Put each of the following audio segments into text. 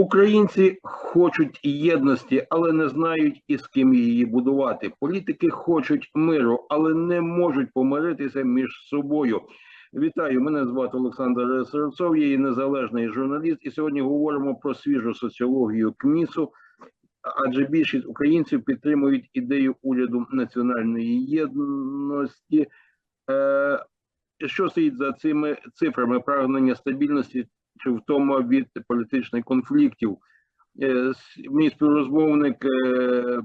Українці хочуть єдності, але не знають із ким її будувати. Політики хочуть миру, але не можуть помиритися між собою. Вітаю, мене звати Олександр Серцов, я є незалежний журналіст, і сьогодні говоримо про свіжу соціологію КМІСу. Адже більшість українців підтримують ідею уряду національної єдності. Е, що стоїть за цими цифрами прагнення стабільності чи втома від політичних конфліктів? Е, мій співрозмовник, е,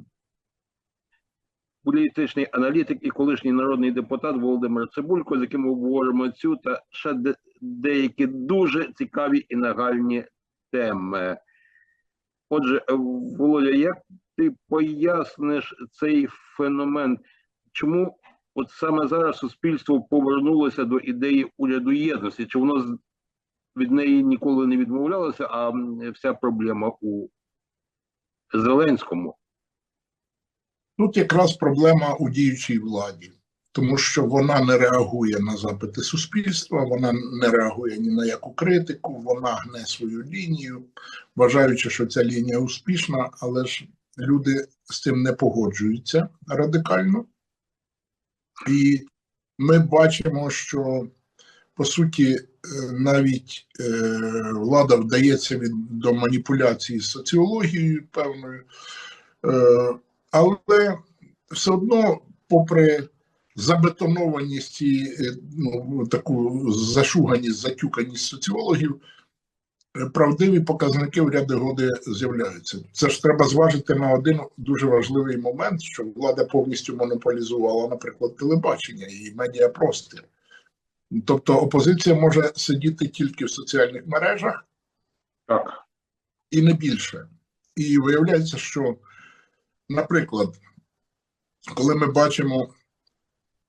політичний аналітик і колишній народний депутат Володимир Цибулько, з яким ми обговоримо цю та ще деякі дуже цікаві і нагальні теми. Отже, Володя, як ти поясниш цей феномен? Чому от саме зараз суспільство повернулося до ідеї уряду єдності? Чи воно від неї ніколи не відмовлялося, а вся проблема у Зеленському? Тут якраз проблема у діючій владі, тому що вона не реагує на запити суспільства, вона не реагує ні на яку критику, вона гне свою лінію, вважаючи, що ця лінія успішна, але ж люди з цим не погоджуються радикально. І ми бачимо, що по суті е, навіть е, влада вдається від до маніпуляції з соціологією певною. Е, але все одно, попри забетонованість і ну, таку зашуганість, затюканість соціологів, правдиві показники в ряди годи з'являються. Це ж треба зважити на один дуже важливий момент, що влада повністю монополізувала, наприклад, телебачення і медіапростір. Тобто опозиція може сидіти тільки в соціальних мережах Так. і не більше. І виявляється, що, наприклад, коли ми бачимо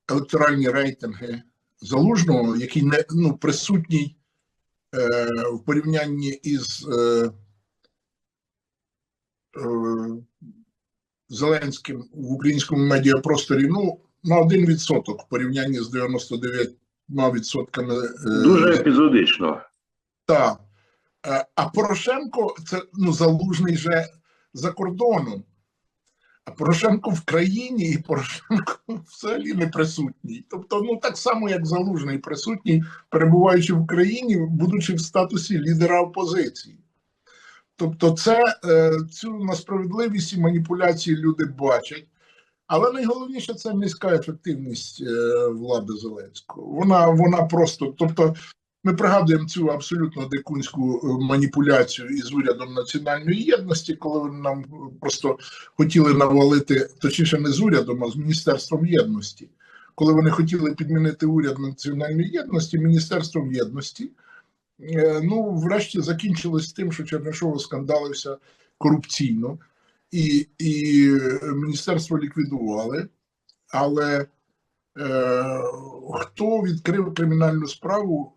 електоральні рейтинги залужного, який не ну, присутній е, в порівнянні із е, е, Зеленським в українському медіапросторі, ну, на 1% в порівнянні з 99%. Е, Дуже епізодично. так. Е, А Порошенко це ну залужний же за кордоном. А Порошенко в країні і Порошенко взагалі не присутній. Тобто, ну так само, як залужний присутній, перебуваючи в країні, будучи в статусі лідера опозиції. Тобто, це е, цю несправедливість і маніпуляції люди бачать. Але найголовніше це низька ефективність е, влади Зеленського. Вона, вона просто, тобто, ми пригадуємо цю абсолютно дикунську е, маніпуляцію із урядом національної єдності, коли вони нам е, просто хотіли навалити, точніше, не з урядом, а з Міністерством єдності. Коли вони хотіли підмінити уряд національної єдності Міністерством єдності, ну, врешті закінчилось тим, що Чернишов скандалився корупційно, і, і міністерство ліквідували. Але е, хто відкрив кримінальну справу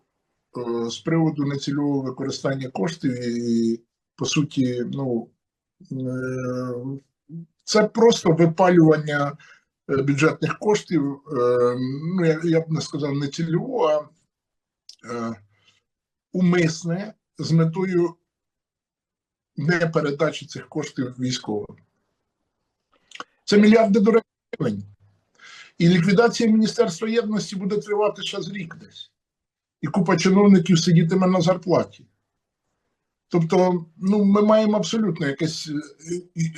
е, з приводу нецільового використання коштів і, по суті, ну, е, це просто випалювання е, бюджетних коштів, е, ну, я, я б не сказав не цільово, а е, умисне з метою не передачі цих коштів військовим. Це мільярди до гривень. І ліквідація Міністерства єдності буде тривати ще з рік десь. І купа чиновників сидітиме на зарплаті. Тобто, ну, ми маємо абсолютно якесь е,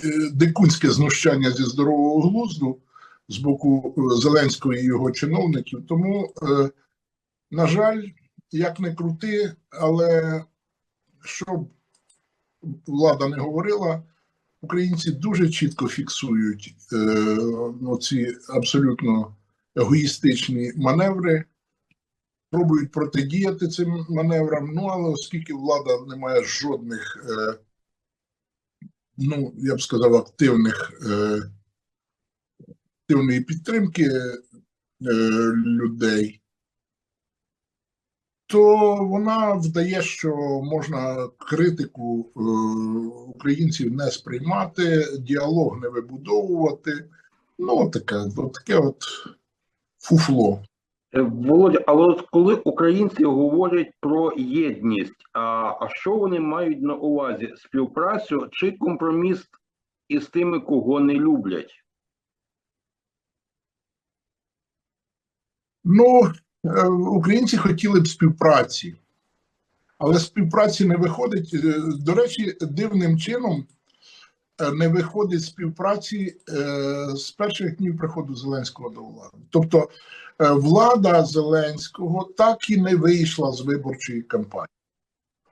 е, дикунське знущання зі здорового глузду з боку е, Зеленського і його чиновників. Тому, е, на жаль, як не крути, але щоб влада не говорила, українці дуже чітко фіксують е, ну, ці абсолютно егоїстичні маневри, пробують протидіяти цим маневрам. Ну але оскільки влада не має жодних, е, ну я б сказав, активних е, активної підтримки е, людей, то вона вдає, що можна критику е, українців не сприймати, діалог не вибудовувати. Ну, таке, таке от фуфло. Е, Володя, але от коли українці говорять про єдність, а, а що вони мають на увазі? Співпрацю чи компроміс із тими, кого не люблять? Ну, українці хотіли б співпраці, але співпраці не виходить. Е, До речі, дивним чином е, не виходить співпраці е, з перших днів приходу Зеленського до влади. Тобто е, влада Зеленського так і не вийшла з виборчої кампанії.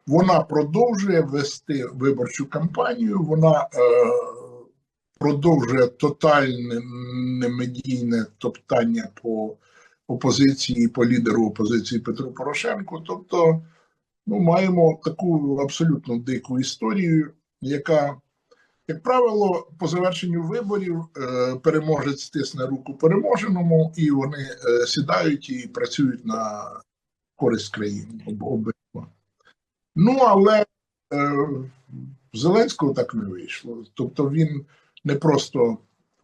Вона продовжує вести виборчу кампанію, вона е, продовжує тотальне немедійне топтання по опозиції, по лідеру опозиції Петру Порошенку. Тобто, ну, маємо таку абсолютно дику історію, яка, як правило, по завершенню виборів е, переможець стисне руку переможеному, і вони е, сідають і працюють на користь країни обидва. Ну, але е, Зеленського так не вийшло. Тобто він не просто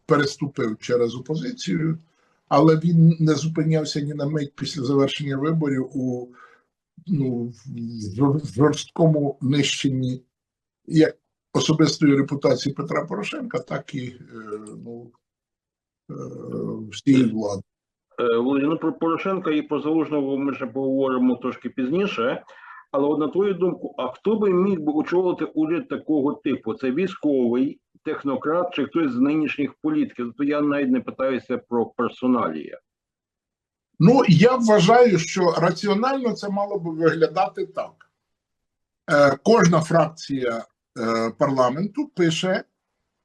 переступив через опозицію, але він не зупинявся ні на мить після завершення виборів у ну, жорсткому нищенні як особистої репутації Петра Порошенка, так і е, ну, е, всієї влади. Е, Володя, ну про Порошенка і про Залужного ми ще поговоримо трошки пізніше. Але от на твою думку, а хто би міг би очолити уряд такого типу? Це військовий, технократ чи хтось з нинішніх політиків? Тобто я навіть не питаюся про персоналія. Ну, я вважаю, що раціонально це мало би виглядати так. Е, кожна фракція е, парламенту пише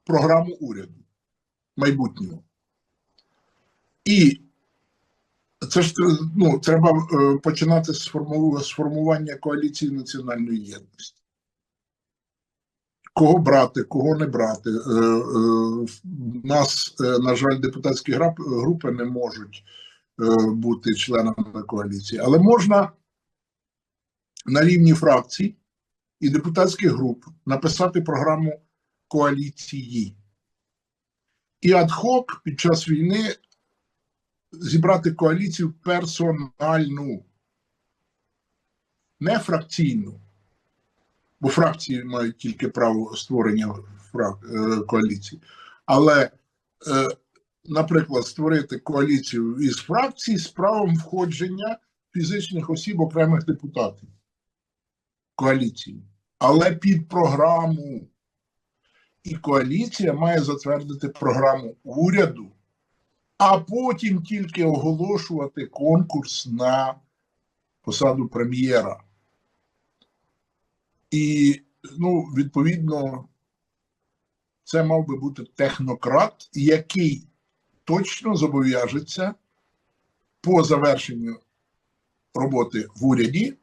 програму уряду майбутнього. І це ж ну, треба е, починати з формування коаліції національної єдності. Кого брати, кого не брати. Е, е, в нас, е, на жаль, депутатські групи не можуть е, бути членами коаліції, але можна на рівні фракцій і депутатських груп написати програму коаліції. І адхок під час війни зібрати коаліцію персональну, не фракційну. Бо фракції мають тільки право створення е, коаліції. Але, е, наприклад, створити коаліцію із фракцій з правом входження фізичних осіб окремих депутатів коаліції, але під програму. І коаліція має затвердити програму уряду, а потім тільки оголошувати конкурс на посаду прем'єра. І, ну, відповідно, це мав би бути технократ, який точно зобов'яжеться по завершенню роботи в уряді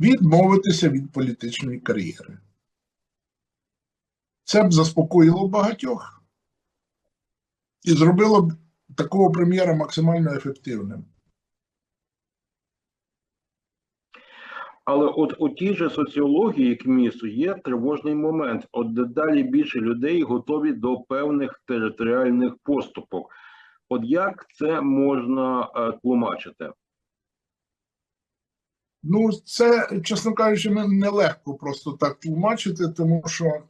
відмовитися від політичної кар'єри. Це б заспокоїло багатьох і зробило б такого прем'єра максимально ефективним. Але от у тій же соціології КМІСу є тривожний момент. От дедалі більше людей готові до певних територіальних поступок. От як це можна е, тлумачити? Ну, це, чесно кажучи, не- нелегко просто так тлумачити, тому що е,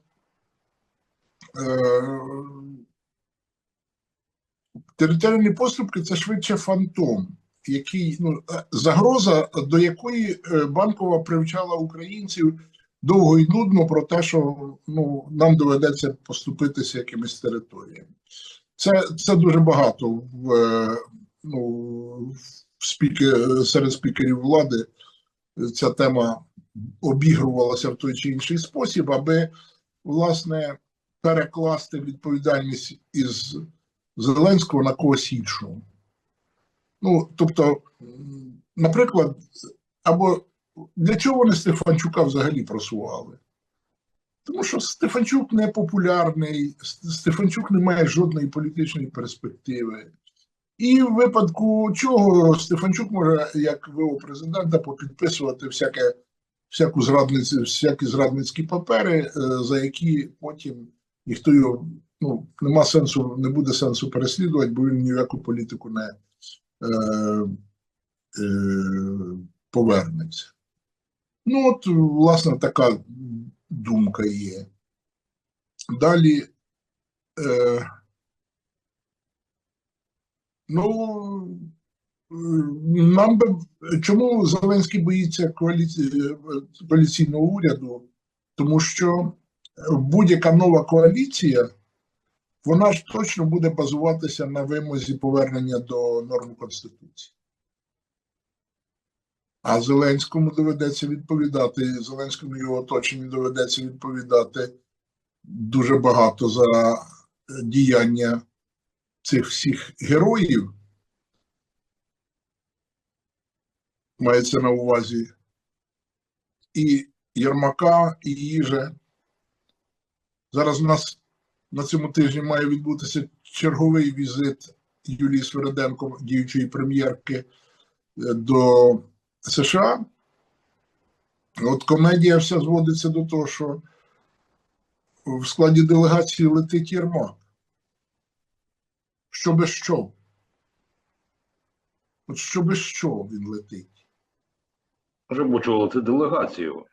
територіальні поступки це швидше фантом, який, ну, е, загроза, до якої е, банкова привчала українців довго і нудно про те, що ну, нам доведеться поступитися якимись територіями. Це, це дуже багато в, е, ну, в спікер, серед спікерів влади ця тема обігрувалася в той чи інший спосіб, аби власне перекласти відповідальність із Зеленського на когось іншого. Ну, тобто, наприклад, або для чого вони Стефанчука взагалі просували? Тому що Стефанчук не популярний, Стефанчук не має жодної політичної перспективи. І в випадку чого Стефанчук може, як ВО президента, попідписувати всяке, всяку зрадницю, всякі зрадницькі папери, е, за які потім ніхто його ну, нема сенсу, не буде сенсу переслідувати, бо він ні в яку політику не, повернеться. Ну, от, власне, така думка є. Далі. Е, ну, е, нам би чому Зеленський боїться коаліції, коаліційного уряду? Тому що будь-яка нова коаліція, вона ж точно буде базуватися на вимозі повернення до норм Конституції. А Зеленському доведеться відповідати, Зеленському його оточенню доведеться відповідати дуже багато за діяння цих всіх героїв. Мається на увазі і Єрмака, і Їже. Зараз у нас на цьому тижні має відбутися черговий візит Юлії Свереденко, діючої прем'єрки, до США. От комедія вся зводиться до того, що в складі делегації летить Єрмак. Що без що? От що без що він летить? Вже очолити делегацію.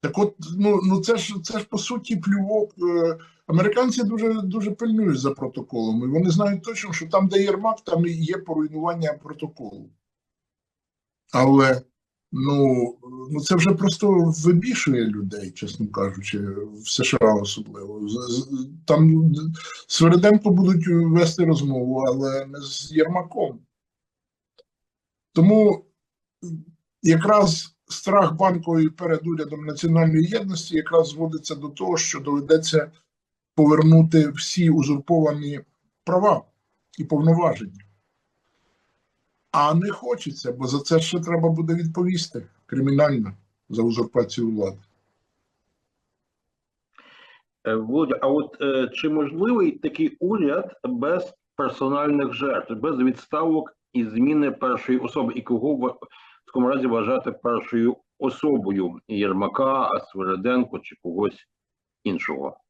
Так от, ну, ну це ж це ж по суті плювок. Е, Американці дуже дуже пильнують за протоколом, і вони знають точно, що там, де Єрмак, там і є поруйнування протоколу. Але ну, ну це вже просто вибішує людей, чесно кажучи, в США особливо. З- з- Там Свериденко будуть вести розмову, але не з Єрмаком. Тому якраз страх банкової перед урядом національної єдності якраз зводиться до того, що доведеться повернути всі узурповані права і повноваження. А не хочеться, бо за це ще треба буде відповісти кримінально за узурпацію влади. Е, Володя, а от е, чи можливий такий уряд без персональних жертв, без відставок і зміни першої особи, і кого такому разі вважати першою особою Єрмака, Свириденко чи когось іншого?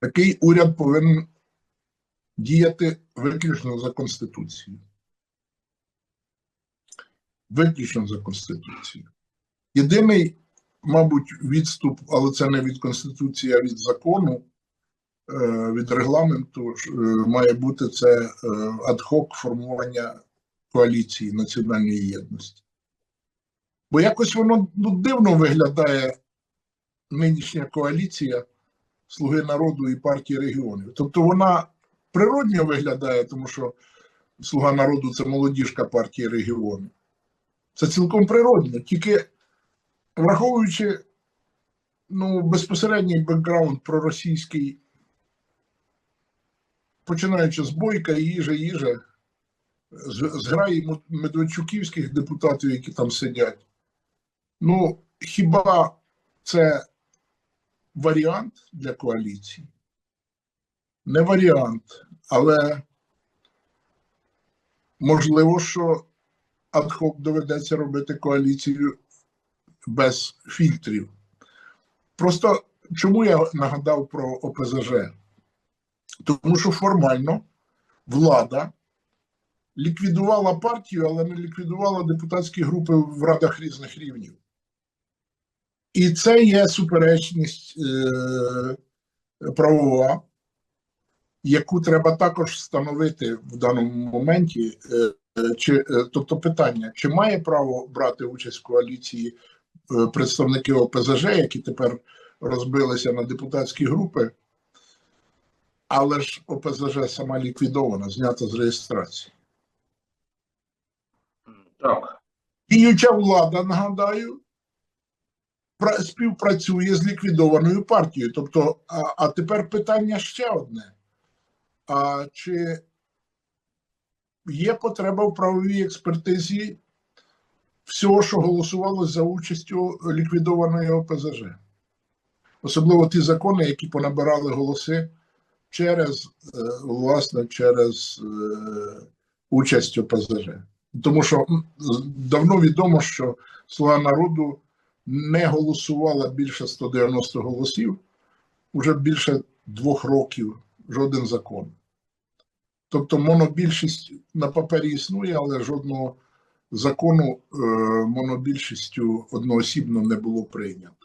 Такий уряд повинен діяти виключно за Конституцією. Виключно за Конституцією. Єдиний, мабуть, відступ, але це не від Конституції, а від закону, е, від регламенту, е, має бути це адхок формування коаліції національної єдності. Бо якось воно ну, дивно виглядає нинішня коаліція Слуги народу і партії регіонів. Тобто вона природньо виглядає, тому що Слуга народу це молодіжка партії регіонів. Це цілком природно. Тільки враховуючи ну, безпосередній бекграунд проросійський, починаючи з Бойка, їжа, їжа, з, з граї медведчуківських депутатів, які там сидять. Ну, хіба це варіант для коаліції? Не варіант, але можливо, що адхок доведеться робити коаліцію без фільтрів. Просто чому я нагадав про ОПЗЖ? Тому що формально влада ліквідувала партію, але не ліквідувала депутатські групи в радах різних рівнів. І це є суперечність е, правова, яку треба також встановити в даному моменті. Е, чи, е, тобто питання, чи має право брати участь в коаліції е, представники ОПЗЖ, які тепер розбилися на депутатські групи, але ж ОПЗЖ сама ліквідована, знята з реєстрації. Так. Діюча влада, нагадаю, співпрацює з ліквідованою партією. Тобто, а, а тепер питання ще одне: а чи є потреба в правовій експертизі всього, що голосувалось за участю ліквідованої ОПЗЖ? Особливо ті закони, які понабирали голоси через, е, власне, через е, участь ОПЗЖ. Тому що давно відомо, що Слуга народу не голосувала більше 190 голосів уже більше двох років жоден закон. Тобто монобільшість на папері існує, але жодного закону е, монобільшістю одноосібно не було прийнято.